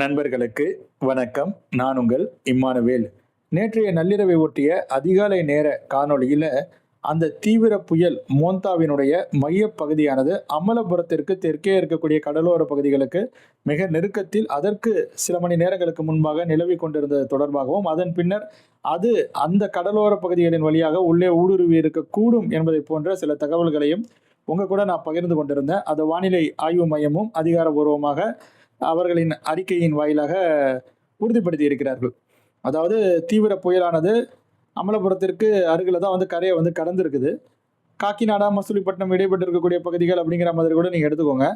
நண்பர்களுக்கு வணக்கம். நான் உங்கள் இம்மானுவேல். நேற்றைய நள்ளிரவை ஒட்டிய அதிகாலை நேர காணொளியில் அந்த தீவிர புயல் மோந்தாவினுடைய மையப் பகுதியானது அமலபுரத்திற்கு தெற்கே இருக்கக்கூடிய கடலோர பகுதிகளுக்கு மிக நெருக்கத்தில் அதற்கு சில மணி நேரங்களுக்கு முன்பாக நிலவி கொண்டிருந்தது தொடர்பாகவும் அதன் பின்னர் அது அந்த கடலோர பகுதிகளின் வழியாக உள்ளே ஊடுருவி இருக்கக்கூடும் என்பதை போன்ற சில தகவல்களையும் உங்க கூட நான் பகிர்ந்து கொண்டிருந்தேன். அது வானிலை ஆய்வு மையமும் அதிகாரபூர்வமாக அவர்களின் அறிக்கையின் வாயிலாக உறுதிப்படுத்தி இருக்கிறார்கள். அதாவது தீவிர புயலானது அமலபுரத்திற்கு அருகில் தான் வந்து கரையை வந்து கடந்திருக்குது. காக்கிநாடா மசூலிப்பட்டினம் இடைப்பட்டு இருக்கக்கூடிய பகுதிகள் அப்படிங்கிற மாதிரி கூட நீங்கள் எடுத்துக்கோங்க.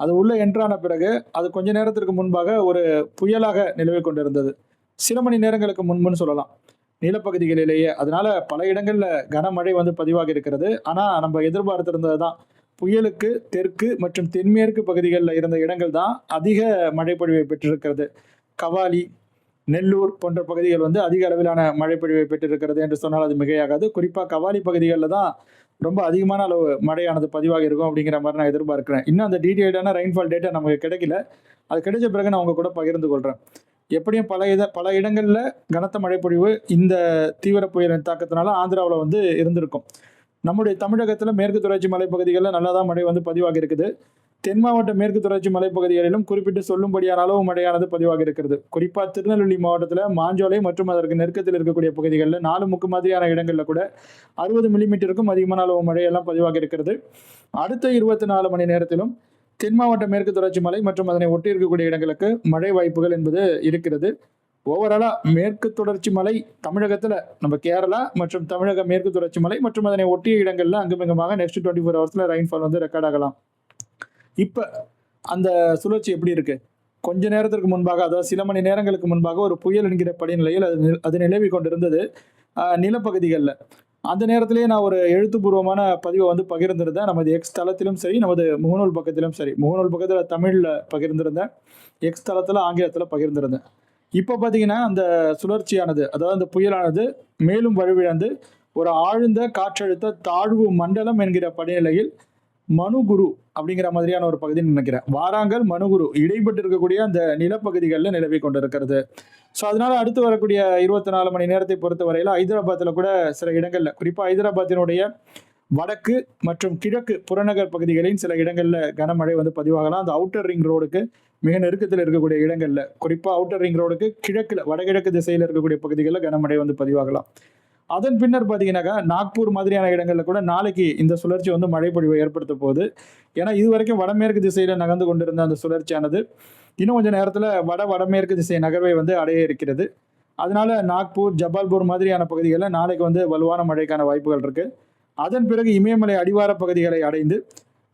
அது உள்ளே என்ட்ரான பிறகு அது கொஞ்ச நேரத்திற்கு முன்பாக ஒரு புயலாக நிலவி கொண்டிருந்தது. சில மணி நேரங்களுக்கு முன்புன்னு சொல்லலாம். நிலப்பகுதிகளிலேயே. அதனால பல இடங்களில் கனமழை வந்து பதிவாகி இருக்கிறது. ஆனால் நம்ம எதிர்பார்த்திருந்தது தான் புயலுக்கு தெற்கு மற்றும் தென்மேற்கு பகுதிகளில் இருந்த இடங்கள் தான் அதிக மழைப்பொழிவை பெற்றிருக்கிறது. கவாலி நெல்லூர் போன்ற பகுதிகள் வந்து அதிக அளவிலான மழைப்பொழிவை பெற்றிருக்கிறது என்று சொன்னால் அது மிகையாகாது. குறிப்பாக கவாலி பகுதிகளில் தான் ரொம்ப அதிகமான அளவு மழையானது பதிவாக இருக்கும் அப்படிங்கிற மாதிரி நான் எதிர்பார்க்கிறேன். இன்னும் அந்த டீடைல்டான ரெயின்ஃபால் டேட்டா நமக்கு கிடைக்கல. அது கிடைச்ச பிறகு நான் உங்க கூட பகிர்ந்து கொள்கிறேன் எப்படியும் பல இத பல இடங்களில் கனத்த மழைப்பொழிவு இந்த தீவிர புயலின் தாக்கத்தினால ஆந்திராவில் வந்து இருந்திருக்கும். நம்முடைய தமிழகத்தில் மேற்கு தொடர்ச்சி மலைப்பகுதிகளில் நல்லா தான் மழை வந்து பதிவாக இருக்குது. தென் மாவட்ட மேற்கு தொடர்ச்சி மலைப்பகுதிகளிலும் குறிப்பிட்டு சொல்லும்படியான அளவு மழையானது பதிவாக இருக்கிறது. குறிப்பாக திருநெல்வேலி மாவட்டத்தில் மாஞ்சோலை மற்றும் அதற்கு நெருக்கத்தில் இருக்கக்கூடிய பகுதிகளில் நாலு முக்கு மாதிரியான இடங்களில் கூட அறுபது மில்லிமீட்டருக்கும் அதிகமான அளவு மழையெல்லாம் பதிவாக இருக்கிறது. அடுத்த இருபத்தி நாலு மணி நேரத்திலும் தென் மாவட்ட மேற்கு தொடர்ச்சி மலை மற்றும் அதனை ஒட்டி இருக்கக்கூடிய இடங்களுக்கு மழை வாய்ப்புகள் என்பது இருக்கிறது. ஓவராலா மேற்கு தொடர்ச்சி மலை தமிழகத்துல நம்ம கேரளா மற்றும் தமிழக மேற்கு தொடர்ச்சி மலை மற்றும் அதனை ஒட்டிய இடங்கள்ல அங்குமிங்கமாக நெக்ஸ்ட் டுவெண்ட்டி ஃபோர் ஹவர்ஸ்ல ரெயின்ஃபால் வந்து ரெக்கார்ட் ஆகலாம். இப்ப அந்த சுழற்சி எப்படி இருக்கு? கொஞ்ச நேரத்திற்கு முன்பாக அதாவது சில மணி நேரங்களுக்கு முன்பாக ஒரு புயல் என்கிற படிநிலையில் அது அது நிலவி கொண்டிருந்தது நிலப்பகுதிகளில். அந்த நேரத்திலேயே நான் ஒரு எழுத்துப்பூர்வமான பதிவை வந்து பகிர்ந்திருந்தேன். நமது எக்ஸ் தளத்திலும் சரி நமது முகநூல் பக்கத்திலும் சரி முகநூல் பக்கத்தில் தமிழில் பகிர்ந்திருந்தேன். எக்ஸ் தளத்தில் ஆங்கிலத்தில் பகிர்ந்திருந்தேன். இப்போ பார்த்தீங்கன்னா அந்த சுழற்சியானது அதாவது அந்த புயலானது மேலும் வலுவிழந்து ஒரு ஆழ்ந்த காற்றழுத்த தாழ்வு மண்டலம் என்கிற படிநிலையில் மனுகுரு அப்படிங்கிற மாதிரியான ஒரு பகுதின்னு நினைக்கிறேன். வாராங்கல் மனுகுரு இடைப்பட்டு இருக்கக்கூடிய அந்த நிலப்பகுதிகளில் நிலவி கொண்டிருக்கிறது. ஸோ அதனால அடுத்து வரக்கூடிய இருபத்தி நாலு மணி நேரத்தை பொறுத்த வரையில் ஹைதராபாத்தில் கூட சில இடங்களில் குறிப்பாக ஹைதராபாத்தினுடைய வடக்கு மற்றும் கிழக்கு புறநகர் பகுதிகளின் சில இடங்களில் கனமழை வந்து பதிவாகலாம். அந்த அவுட்டர் ரிங் ரோடுக்கு மிக நெருக்கத்தில் இருக்கக்கூடிய இடங்களில் குறிப்பாக அவுட்டர் ரிங் ரோடுக்கு கிழக்கில் வடகிழக்கு திசையில் இருக்கக்கூடிய பகுதிகளில் கனமழை வந்து பதிவாகலாம். அதன் பின்னர் பார்த்தீங்கன்னாக்கா நாக்பூர் மாதிரியான இடங்களில் கூட நாளைக்கு இந்த சுழற்சி வந்து மழைப்பொழிவை ஏற்படுத்த போகுது. ஏன்னா இது வரைக்கும் வடமேற்கு திசையில் நகர்ந்து கொண்டிருந்த அந்த சுழற்சியானது இன்னும் கொஞ்சம் நேரத்தில் வட வடமேற்கு திசை நகர்வை வந்து அடைய இருக்கிறது. அதனால நாக்பூர் ஜபால்பூர் மாதிரியான பகுதிகளில் நாளைக்கு வந்து வலுவான மழைக்கான வாய்ப்புகள் இருக்குது அதன் பிறகு இமயமலை அடிவார பகுதிகளை அடைந்து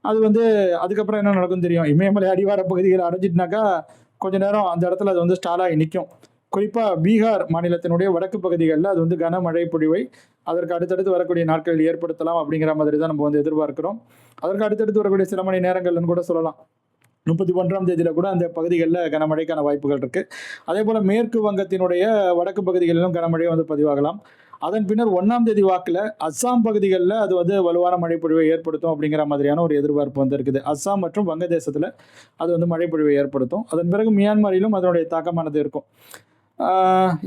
அது வந்து அதுக்கப்புறம் என்ன நடக்கும் தெரியும்? இமயமலை அடிவார பகுதிகளை அடைஞ்சிட்டுனாக்கா கொஞ்ச நேரம் அந்த இடத்துல அது வந்து ஸ்டாலாகி நிற்கும் குறிப்பாக பீகார் மாநிலத்தினுடைய வடக்கு பகுதிகளில் அது வந்து கனமழை பொழிவை அதற்கு அடுத்தடுத்து வரக்கூடிய நாட்களில் ஏற்படுத்தலாம் அப்படிங்கிற மாதிரி தான் நம்ம வந்து எதிர்பார்க்கிறோம். அதற்கு அடுத்தடுத்து வரக்கூடிய சில மணி நேரங்கள்னு கூட சொல்லலாம். முப்பத்தி ஒன்றாம் தேதியில் கூட அந்த பகுதிகளில் கனமழைக்கான வாய்ப்புகள் இருக்குது அதே போல் மேற்கு வங்கத்தினுடைய வடக்கு பகுதிகளிலும் கனமழை வந்து பதிவாகலாம். அதன் பின்னர் ஒன்றாம் தேதி வாக்கில் அஸ்ஸாம் பகுதிகளில் அது வந்து வலுவான மழைப்பொழிவை ஏற்படுத்தும் அப்படிங்கிற மாதிரியான ஒரு எதிர்பார்ப்பு வந்து இருக்குது அஸ்ஸாம் மற்றும் வங்கதேசத்தில் அது வந்து மழைப்பொழிவை ஏற்படுத்தும். அதன் பிறகு மியான்மரிலும் அதனுடைய தாக்கமானது இருக்கும்.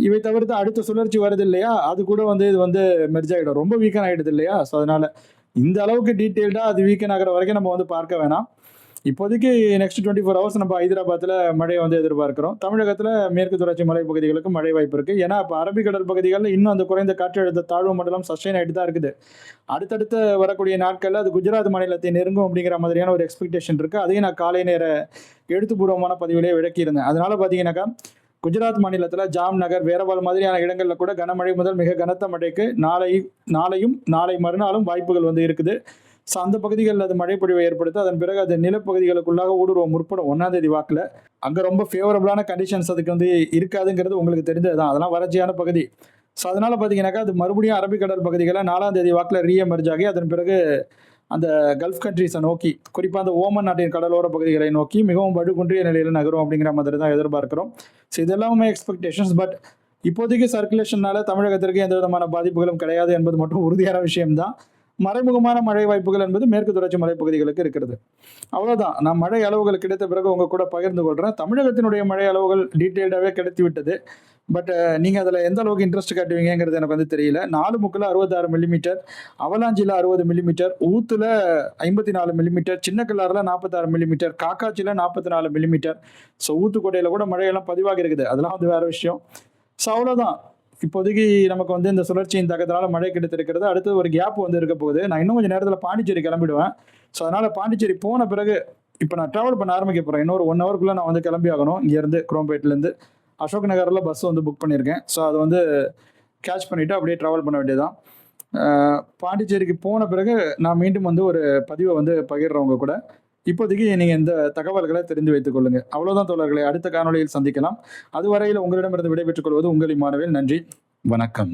இவை தவிர்த்து அடுத்த சுழற்சி வருது இல்லையா? அது கூட வந்து இது வந்து மெர்ஜ் ஆகிடும் ரொம்ப வீக்கன் ஆகிடுது இல்லையா? ஸோ அதனால் இந்த அளவுக்கு டீட்டெயில்டாக அது வீக்கன் ஆகிற வரைக்கும் நம்ம வந்து பார்க்க வேணாம். இப்போதைக்கு நெக்ஸ்ட் டுவெண்ட்டி ஃபோர் ஹவர்ஸ் நம்ம ஹைதராபாத்தில் மழையை வந்து எதிர்பார்க்கிறோம். தமிழகத்தில் மேற்கு தொடர்ச்சி மலை பகுதிகளுக்கு மழை வாய்ப்பு இருக்குது ஏன்னா இப்போ அரபிக்கடல் பகுதிகளில் இன்னும் அந்த குறைந்த காற்றழுத்த தாழ்வு மண்டலம் சஸ்டெயின் ஆகிட்டு தான் இருக்குது. அடுத்தடுத்து வரக்கூடிய நாட்களில் அது குஜராத் மாநிலத்தை நெருங்கும் அப்படிங்கிற மாதிரியான ஒரு எக்ஸ்பெக்டேஷன் இருக்குது அதையும் நான் காலை நேர எழுத்துப்பூர்வமான பதிவிலே விளக்கியிருந்தேன். அதனால பார்த்தீங்கன்னாக்கா குஜராத் மாநிலத்தில் ஜாம்நகர் வேரவால் மாதிரியான இடங்களில் கூட கனமழை முதல் மிக கனத்த மழைக்கு நாளை நாளையும் நாளை மறுநாளும் வாய்ப்புகள் வந்து இருக்குது. ஸோ அந்த பகுதிகளில் அது மழைப்பொழிவை ஏற்படுத்த அதன் பிறகு அது நிலப்பகுதிகளுக்குள்ளாக ஊடுருவ முற்படும். ஒன்றாம் தேதி வாக்கில் அங்கே ரொம்ப ஃபேவரபுளான கண்டிஷன்ஸ் அதுக்கு வந்து இருக்காதுங்கிறது உங்களுக்கு தெரிஞ்சது தான். அதெல்லாம் வறட்சியான பகுதி. ஸோ அதனால் பார்த்தீங்கன்னாக்கா அது மறுபடியும் அரபிக்கடல் பகுதிகளில் நாலாம் தேதி வாக்கில் ரீஎமர்ஜ் ஆகி அதன் பிறகு அந்த கல்ஃப் கண்ட்ரீஸை நோக்கி குறிப்பாக அந்த ஓமன் நாட்டின் கடலோர பகுதிகளை நோக்கி மிகவும் வடுகுன்றிய நிலையில் நகரும் அப்படிங்கிற மாதிரி தான் எதிர்பார்க்கிறோம். ஸோ இதெல்லாமே எக்ஸ்பெக்டேஷன்ஸ் பட் இப்போதைக்கு சர்க்குலேஷனால தமிழகத்திற்கு எந்த விதமான பாதிப்புகளும் கிடையாது என்பது மட்டும் உறுதியான விஷயம்தான். மறைமுகமான மழை வாய்ப்புகள் என்பது மேற்கு தொடர்ச்சி மலைப்பகுதிகளுக்கு இருக்கிறது. அவ்வளோதான் நான் மழை அளவுகள் கிடைத்த பிறகு உங்கள் கூட பகிர்ந்து கொள்கிறேன் தமிழகத்தினுடைய மழை அளவுகள் டீட்டெயில்டாகவே கிடைத்து விட்டது. பட் நீங்கள் அதில் எந்த அளவுக்கு இன்ட்ரெஸ்ட் காட்டுவீங்கிறது எனக்கு வந்து தெரியல. நாலு முக்கில் அறுபத்தாறு மில்லிமீட்டர் அவலாஞ்சியில் அறுபது மில்லிமீட்டர் ஊத்தில் ஐம்பத்தி நாலு மில்லிமீட்டர் சின்ன கிளாரில் நாற்பத்தாறு மில்லிமீட்டர் காக்காச்சியில் நாற்பத்தி நாலு மில்லிமீட்டர் ஸோ ஊத்துக்கோட்டையில் கூட மழையெல்லாம் பதிவாகி இருக்குது. அதெல்லாம் வந்து வேறு விஷயம். ஸோ அவ்வளோதான் இப்போதைக்கு நமக்கு வந்து இந்த சுழற்சியின் தாக்கத்தினால மழை கிடைத்திருக்கிறது. அடுத்து ஒரு கேப் வந்து இருக்க போகுது. நான் இன்னும் கொஞ்சம் நேரத்தில் பாண்டிச்சேரி கிளம்பிடுவேன். ஸோ அதனால் பாண்டிச்சேரி போன பிறகு இப்போ நான் ட்ராவல் பண்ண ஆரம்பிக்க போகிறேன் இன்னொரு ஒன் ஹவருக்குள்ளே நான் வந்து கிளம்பி ஆகணும். இங்கேருந்து குரோம்பேட்லேருந்து அசோக் நகரில் பஸ் வந்து புக் பண்ணியிருக்கேன். ஸோ அதை வந்து கேட்ச் பண்ணிவிட்டு அப்படியே ட்ராவல் பண்ண வேண்டியதுதான். பாண்டிச்சேரிக்கு போன பிறகு நான் மீண்டும் வந்து ஒரு பதிவை வந்து பகிர்றேன் கூட. இப்போதைக்கு நீங்கள் இந்த தகவல்களை தெரிந்து வைத்துக் கொள்ளுங்கள் அவ்வளோதான் தோழர்களை அடுத்த காணொலியில் சந்திக்கலாம். அதுவரையில் உங்களிடமிருந்து விடைபெற்றுக் கொள்வது உங்களின் மாணவில் நன்றி. வணக்கம்.